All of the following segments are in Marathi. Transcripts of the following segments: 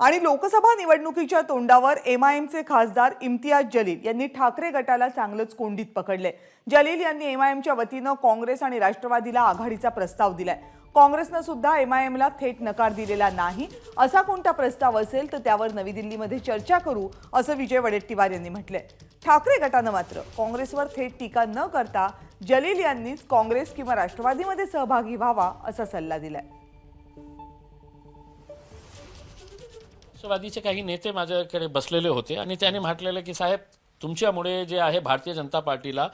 आणि लोकसभा निवडणुकीच्या तोंडावर एमआयएमचे खासदार इम्तियाज जलील यांनी ठाकरे गटाला चांगलंच कोंडीत पकडले. जलील यांनी एमआयएमच्या वतीनं काँग्रेस आणि राष्ट्रवादीला आघाडीचा प्रस्ताव दिलाय. काँग्रेसनं सुद्धा एम आय एमला थेट नकार दिलेला नाही. असा कोणता प्रस्ताव असेल तर त्यावर नवी दिल्लीमध्ये चर्चा करू असं विजय वडेट्टीवार यांनी म्हटलंय. ठाकरे गटानं मात्र काँग्रेसवर थेट टीका न करता जलील यांनीच काँग्रेस किंवा राष्ट्रवादीमध्ये सहभागी व्हावा असा सल्ला दिलाय. राष्ट्रवादीचे काही नेते माझ्याकडे बसलेले होते आणि त्याने म्हटलेलं की साहेब तुमच्यामुळे जे आहे भारतीय जनता पार्टीला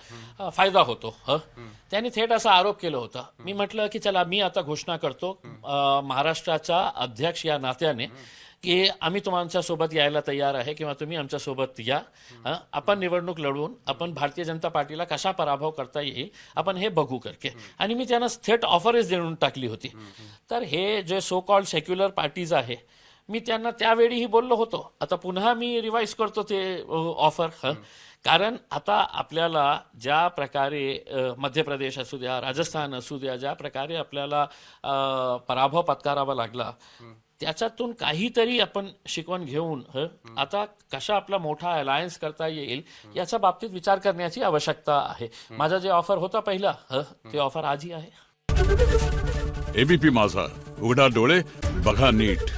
फायदा होतो ह? त्यांनी थेट असा आरोप केला होता. मी म्हटलं की चला मी आता घोषणा करतो महाराष्ट्राचा अध्यक्ष या नात्याने की आम्ही तुमच्यासोबत यायला तयार आहे किंवा तुम्ही आमच्यासोबत या आपण निवडणूक लढवून आपण भारतीय जनता पार्टीला कसा पराभव करता येईल आपण हे बघू करके. आणि मी त्यांना थेट ऑफरच देऊन टाकली होती. तर हे जे सो कॉल्ड सेक्युलर पार्टीज आहे मी त्यांना त्यावेळीही बोललो होतो. आता पुन्हा मी रिवाईज करतो ते ऑफर ह. कारण आता आपल्याला ज्या प्रकारे मध्य प्रदेश असू द्या राजस्थान असू द्या ज्या प्रकारे आपल्याला पराभव पत्करावा लागला त्याच्यातून काहीतरी आपण शिकवण घेऊन ह आता कशा आपला मोठा अलायन्स करता येईल याच्या बाबतीत विचार करण्याची आवश्यकता आहे. माझा जे ऑफर होता पहिला ह ते ऑफर आजही आहे. एबीपी माझा. उघडा डोळे बघा नीट.